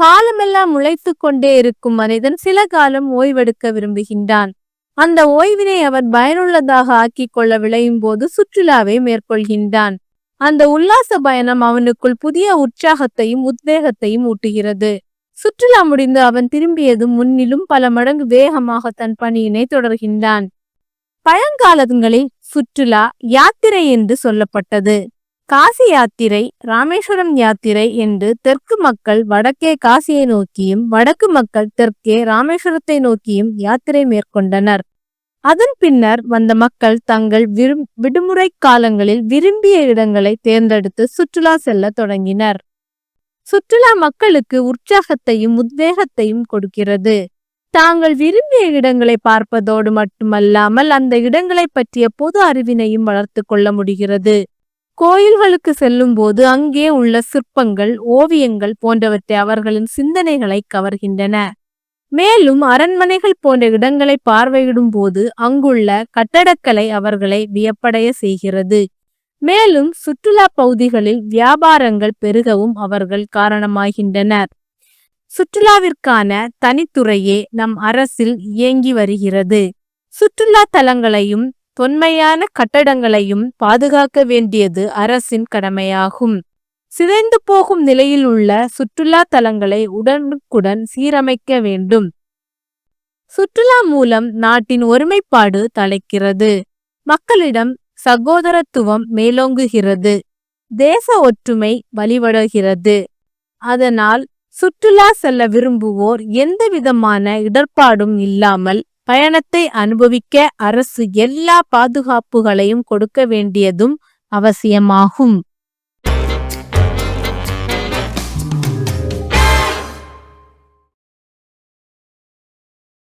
காலமெல்லாம் உழைத்து கொண்டே இருக்கும் மனிதன் சில காலம் ஓய்வெடுக்க விரும்புகின்றான். அந்த ஓய்வினை அவர் பயனுள்ளதாக ஆக்கிக் கொள்ள விளையும் போது சுற்றுலாவை மேற்கொள்கின்றான். அந்த உல்லாச பயணம் அவனுக்குள் புதிய உற்சாகத்தையும் உத்வேகத்தையும் ஊட்டுகிறது. சுற்றுலா முடிந்து அவன் திரும்பியதும் முன்னிலும் பல மடங்கு வேகமாக தன் பணியினை தொடர்கின்றான். பழங்காலங்களில் சுற்றுலா யாத்திரை என்று சொல்லப்பட்டது. காசி யாத்திரை ராமேஸ்வரம் யாத்திரை என்று தெற்கு மக்கள் வடக்கே காசியை நோக்கியும் வடக்கு மக்கள் தெற்கே ராமேஸ்வரத்தை நோக்கியும் யாத்திரை மேற்கொண்டனர். அதன் பின்னர் வந்த மக்கள் தங்கள் விரும் விடுமுறை காலங்களில் விரும்பிய இடங்களை தேர்ந்தெடுத்து சுற்றுலா செல்ல தொடங்கினர். சுற்றுலா மக்களுக்கு உற்சாகத்தையும் உத்வேகத்தையும் கொடுக்கிறது. தாங்கள் விரும்பிய இடங்களை பார்ப்பதோடு மட்டுமல்லாமல் அந்த இடங்களை பற்றிய பொது அறிவினையும் வளர்த்து கொள்ள முடிகிறது. கோயில்களுக்கு செல்லும் போது அங்கே உள்ள சிற்பங்கள் ஓவியங்கள் போன்றவற்றை அவர்களின் சிந்தனைகளை கவர்கின்றன. மேலும் அரண்மனைகள் போன்ற இடங்களை பார்வையிடும் போது அங்குள்ள கட்டடக்கலை அவர்களை வியப்படைய செய்கிறது. மேலும் சுற்றுலா பகுதிகளில் வியாபாரங்கள் பெருகவும் அவர்கள் காரணமாகின்றனர். சுற்றுலாவிற்கான தனித்துறையே நம் அரசில் இயங்கி வருகிறது. சுற்றுலா தலங்களையும் தொன்மையான கட்டடங்களையும் பாதுகாக்க வேண்டியது அரசின் கடமையாகும். சிதைந்து போகும் நிலையில் உள்ள சுற்றுலா தலங்களை உடனுக்குடன் சீரமைக்க வேண்டும். சுற்றுலா மூலம் நாட்டின் ஒருமைப்பாடு தலைக்கிறது. மக்களிடம் சகோதரத்துவம் மேலோங்குகிறது. தேச ஒற்றுமை வழிவடுகிறது அதனால் சுற்றுலா செல்ல விரும்புவோர் எந்த விதமான இடர்பாடும் இல்லாமல் பயணத்தை அனுபவிக்க அரசு எல்லா பாதுகாப்புகளையும் கொடுக்க வேண்டியதும் அவசியமாகும்.